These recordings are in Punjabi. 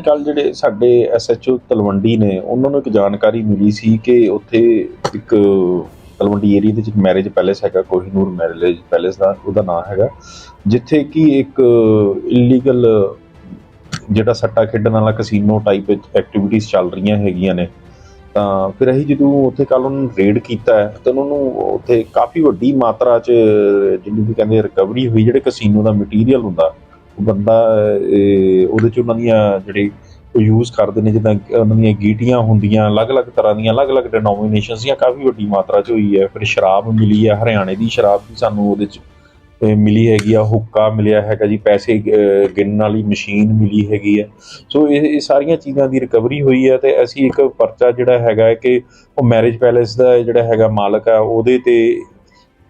ਕੱਲ ਜਿਹੜੇ ਸਾਡੇ ਐਸਐਚਓ ਤਲਵੰਡੀ ਨੇ, ਉਹਨਾਂ ਨੂੰ ਇੱਕ ਜਾਣਕਾਰੀ ਮਿਲੀ ਸੀ ਕਿ ਉੱਥੇ ਇੱਕ ਤਲਵੰਡੀ ਏਰੀਆ ਦੇ ਵਿੱਚ ਇੱਕ ਮੈਰਿਜ ਪੈਲੇਸ ਹੈਗਾ, ਕੋਹੀਨੂਰ ਮੈਰਿਜ ਪੈਲੇਸ ਦਾ, ਉਹਦਾ ਨਾਮ ਹੈਗਾ, ਜਿੱਥੇ ਕਿ ਇੱਕ ਇਲੀਗਲ ਜਿਹੜਾ ਸੱਟਾ ਖੇਡਣ ਵਾਲਾ ਕਸੀਨੋ ਟਾਈਪ ਐਕਟੀਵਿਟੀਜ਼ ਚੱਲ ਰਹੀਆਂ ਹੈਗੀਆਂ ਨੇ। ਤਾਂ ਫਿਰ ਅਸੀਂ ਜਦੋਂ ਉੱਥੇ ਕੱਲ ਉਹਨਾਂ ਨੂੰ ਰੇਡ ਕੀਤਾ ਤਾਂ ਉਹਨਾਂ ਨੂੰ ਉੱਥੇ ਕਾਫੀ ਵੱਡੀ ਮਾਤਰਾ 'ਚ ਜਿਹਨੂੰ ਵੀ ਕਹਿੰਦੇ ਰਿਕਵਰੀ ਹੋਈ, ਜਿਹੜੇ ਕਸੀਨੋ ਦਾ ਮਟੀਰੀਅਲ ਹੁੰਦਾ ਬੰਦਾ ਉਹਦੇ 'ਚ ਉਹਨਾਂ ਦੀਆਂ ਜਿਹੜੇ ਉਹ ਯੂਜ਼ ਕਰਦੇ ਨੇ, ਜਿੱਦਾਂ ਉਹਨਾਂ ਦੀਆਂ ਗੀਟੀਆਂ ਹੁੰਦੀਆਂ, ਅਲੱਗ-ਅਲੱਗ ਤਰ੍ਹਾਂ ਦੀਆਂ, ਅਲੱਗ-ਅਲੱਗ ਡਿਨੋਮੀਨੇਸ਼ਨਸ ਦੀਆਂ ਕਾਫੀ ਵੱਡੀ ਮਾਤਰਾ 'ਚ ਹੋਈ ਹੈ। ਫਿਰ ਸ਼ਰਾਬ ਮਿਲੀ ਹੈ, ਹਰਿਆਣੇ ਦੀ ਸ਼ਰਾਬ ਵੀ ਸਾਨੂੰ ਉਹਦੇ 'ਚ ਮਿਲੀ ਹੈਗੀ ਆ, ਹੁੱਕਾ ਮਿਲਿਆ ਹੈਗਾ ਜੀ, ਪੈਸੇ ਗਿਣਨ ਵਾਲੀ ਮਸ਼ੀਨ ਮਿਲੀ ਹੈਗੀ ਹੈ ਸੋ ਇਹ ਇਹ ਸਾਰੀਆਂ ਚੀਜ਼ਾਂ ਦੀ ਰਿਕਵਰੀ ਹੋਈ ਹੈ ਤੇ ਅਸੀਂ ਇੱਕ ਪਰਚਾ ਜਿਹੜਾ ਹੈਗਾ ਕਿ ਉਹ ਮੈਰਿਜ ਪੈਲੇਸ ਦਾ ਜਿਹੜਾ ਹੈਗਾ ਮਾਲਕ ਆ, ਉਹਦੇ ਤੇ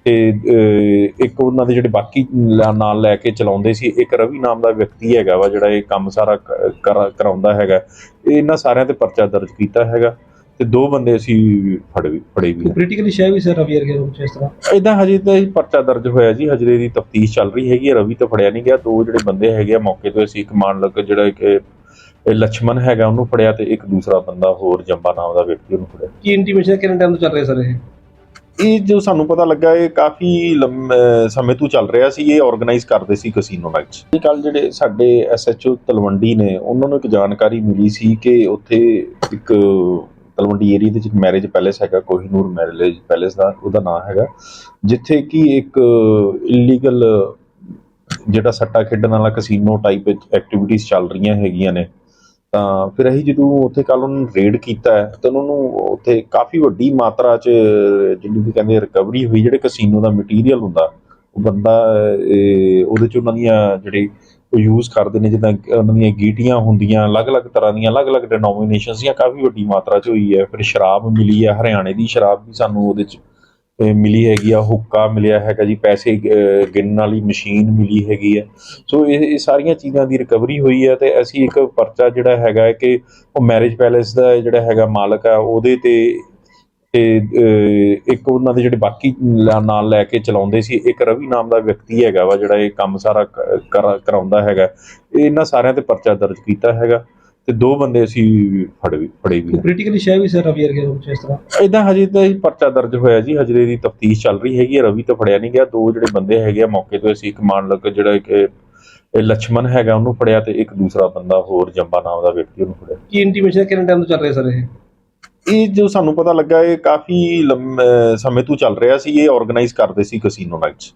ਤੇ ਇੱਕ ਉਹਨਾਂ ਦੇ ਜਿਹੜੇ ਬਾਕੀ ਨਾਲ ਲੈ ਕੇ ਚਲਾਉਂਦੇ ਸੀ ਇੱਕ ਰਵੀ ਨਾਮ ਦਾ ਵਿਅਕਤੀ ਹੈਗਾ ਵਾ ਜਿਹੜਾ ਇਹ ਕੰਮ ਸਾਰਾ ਕ- ਕਰਾ- ਕਰਾਉਂਦਾ ਹੈਗਾ। ਇਹ ਇਹਨਾਂ ਸਾਰਿਆਂ ਤੇ ਪਰਚਾ ਦਰਜ ਕੀਤਾ ਹੈਗਾ ਤੇ ਦੋ ਬੰਦੇ ਅਸੀਂ ਫੜ ਵੀ ਫੜੇ ਵੀ ਪੋਲੀਟੀਕਲੀ ਸ਼ੈ ਵੀ ਸਰ ਰਵੀਅਰ ਕੇ ਰੂਪ ਚ ਇਸ ਤਰ੍ਹਾਂ। ਇਦਾਂ ਹਜੇ ਤਾਂ ਪਰਚਾ ਦਰਜ ਹੋਇਆ ਜੀ ਹਜੇ ਇਹਦੀ ਤਫਤੀਸ਼ ਚੱਲ ਰਹੀ ਹੈਗੀ ਰਵੀ ਤਾਂ ਫੜਿਆ ਨਹੀਂ ਗਿਆ। ਦੋ ਜਿਹੜੇ ਬੰਦੇ ਹੈਗੇ ਆ ਮੌਕੇ ਤੋਂ ਅਸੀਂ ਇੱਕ ਮਾਨ ਲੱਗ ਜਿਹੜਾ ਇਹ ਲਛਮਨ ਹੈਗਾ ਉਹਨੂੰ ਫੜਿਆ ਤੇ ਇੱਕ ਦੂਸਰਾ ਬੰਦਾ ਹੋਰ ਜੰਬਾ ਨਾਮ ਦਾ ਵਿਅਕਤੀ ਉਹਨੂੰ ਫੜਿਆ। ਕੀ ਇੰਟੀਮੇਸ਼ਨ ਕਿੰਨੇ ਟਾਈਮ ਤੋਂ ਚੱਲ ਰਿਹਾ ਸਰ ਇਹ? ਇਹ ਜੋ ਸਾਨੂੰ ਪਤਾ ਲੱਗਾ, ਇਹ ਕਾਫੀ ਲੰਮ- ਸਮੇਂ ਤੋਂ ਚੱਲ ਰਿਹਾ ਸੀ, ਇਹ ਆਰਗੇਨਾਈਜ਼ ਕਰਦੇ ਸੀ ਕਸੀਨੋ ਨਾਈਟਸ ਇਹ ਕੱਲ ਜਿਹੜੇ ਸਾਡੇ ਐਸਐਚਓ ਤਲਵੰਡੀ ਨੇ, ਉਹਨਾਂ ਨੂੰ ਇੱਕ ਜਾਣਕਾਰੀ ਮਿਲੀ ਸੀ ਕਿ ਉੱਥੇ ਇੱਕ ਤਲਵੰਡੀ ਏਰੀਆ ਦੇ ਵਿੱਚ ਇੱਕ ਮੈਰਿਜ ਪੈਲੇਸ ਹੈਗਾ, ਕੋਹੀਨੂਰ ਮੈਰਿਜ ਪੈਲੇਸ ਦਾ, ਉਹਦਾ ਨਾਮ ਹੈਗਾ, ਜਿੱਥੇ ਕਿ ਇੱਕ ਇਲੀਗਲ ਜਿਹੜਾ ਸੱਟਾ ਖੇਡਣ ਵਾਲਾ ਕਸੀਨੋ ਟਾਈਪ ਐਕਟੀਵਿਟੀਜ਼ ਚੱਲ ਰਹੀਆਂ ਹੈਗੀਆਂ ਨੇ। ਤਾਂ ਫਿਰ ਅਸੀਂ ਜਦੋਂ ਉੱਥੇ ਕੱਲ ਉਹਨਾਂ ਨੂੰ ਰੇਡ ਕੀਤਾ ਤਾਂ ਉਹਨਾਂ ਨੂੰ ਉੱਥੇ ਕਾਫੀ ਵੱਡੀ ਮਾਤਰਾ 'ਚ ਜਿਹਨੂੰ ਵੀ ਕਹਿੰਦੇ ਰਿਕਵਰੀ ਹੋਈ, ਜਿਹੜੇ ਕਸੀਨੋ ਦਾ ਮਟੀਰੀਅਲ ਹੁੰਦਾ, ਉਹ ਬੰਦਾ ਉਹਦੇ 'ਚ ਉਹਨਾਂ ਦੀਆਂ ਜਿਹੜੇ ਉਹ ਯੂਜ਼ ਕਰਦੇ ਨੇ, ਜਿੱਦਾਂ ਉਹਨਾਂ ਦੀਆਂ ਗੀਟੀਆਂ ਹੁੰਦੀਆਂ, ਅਲੱਗ-ਅਲੱਗ ਤਰ੍ਹਾਂ ਦੀਆਂ, ਅਲੱਗ-ਅਲੱਗ ਡਿਨੋਮੀਨੇਸ਼ਨਸ ਦੀਆਂ ਕਾਫੀ ਵੱਡੀ ਮਾਤਰਾ 'ਚ ਹੋਈ ਹੈ। ਫਿਰ ਸ਼ਰਾਬ ਮਿਲੀ ਹੈ, ਹਰਿਆਣੇ ਦੀ ਸ਼ਰਾਬ ਵੀ ਸਾਨੂੰ ਉਹਦੇ 'ਚ ਮਿਲੀ ਹੈਗੀ ਆ, ਹੁੱਕਾ ਮਿਲਿਆ ਹੈਗਾ ਜੀ, ਪੈਸੇ ਗਿਣਨ ਵਾਲੀ ਮਸ਼ੀਨ ਮਿਲੀ ਹੈਗੀ ਹੈ ਸੋ ਇਹ ਇਹ ਸਾਰੀਆਂ ਚੀਜ਼ਾਂ ਦੀ ਰਿਕਵਰੀ ਹੋਈ ਹੈ ਤੇ ਅਸੀਂ ਇੱਕ ਪਰਚਾ ਜਿਹੜਾ ਹੈਗਾ ਹੈ ਕਿ ਉਹ ਮੈਰਿਜ ਪੈਲੇਸ ਦਾ ਜਿਹੜਾ ਹੈਗਾ ਮਾਲਕ ਆ, ਉਹਦੇ ਤੇ ਤੇ ਇੱਕ ਉਹਨਾਂ ਦੇ ਜਿਹੜੇ ਬਾਕੀ ਨਾਲ ਲੈ ਕੇ ਚਲਾਉਂਦੇ ਸੀ, ਇੱਕ ਰਵੀ ਨਾਮ ਦਾ ਵਿਅਕਤੀ ਹੈਗਾ ਵਾ ਜਿਹੜਾ ਇਹ ਕੰਮ ਸਾਰਾ ਕਰਾਉਂਦਾ ਹੈਗਾ। ਇਹਨਾਂ ਸਾਰਿਆਂ ਤੇ ਪਰਚਾ ਦਰਜ ਕੀਤਾ ਹੈਗਾ। ਤੇ ਦੋ ਬੰਦੇ ਅਸੀਂ ਫੜ ਵੀ ਫੜੇ ਵੀ ਪੋਲੀਟੀਕਲੀ ਸ਼ੈ ਵੀ ਸਰ ਰਵੀਅਰ ਕੇ ਰੂਪ ਚ ਇਸ ਤਰ੍ਹਾਂ। ਇਦਾਂ ਹਜੇ ਤਾਂ ਪਰਚਾ ਦਰਜ ਹੋਇਆ ਜੀ ਹਜੇ ਇਹਦੀ ਤਫਤੀਸ਼ ਚੱਲ ਰਹੀ ਹੈਗੀ ਰਵੀ ਤਾਂ ਫੜਿਆ ਨਹੀਂ ਗਿਆ। ਦੋ ਜਿਹੜੇ ਬੰਦੇ ਹੈਗੇ ਆ ਮੌਕੇ ਤੋਂ ਅਸੀਂ ਇੱਕ ਮਾਨ ਲੱਗ ਜਿਹੜਾ ਇੱਕ ਇਹ ਲਛਮਨ ਹੈਗਾ ਉਹਨੂੰ ਫੜਿਆ ਤੇ ਇੱਕ ਦੂਸਰਾ ਬੰਦਾ ਹੋਰ ਜੰਬਾ ਨਾਮ ਦਾ ਵਿਅਕਤੀ ਉਹਨੂੰ ਫੜਿਆ। ਕੀ ਇੰਟੀਮੇਸ਼ਨ ਕਿੰਨੇ ਟਾਈਮ ਤੋਂ ਚੱਲ ਰਿਹਾ ਸਰ ਇਹ? ਇਹ ਜੋ ਸਾਨੂੰ ਪਤਾ ਲੱਗਾ ਇਹ ਕਾਫੀ ਸਮੇਂ ਤੋਂ ਚੱਲ ਰਿਹਾ ਸੀ ਇਹ ਆਰਗੇਨਾਈਜ਼ ਕਰਦੇ ਸੀ ਕਸੀਨੋ ਨਾਈਟਸ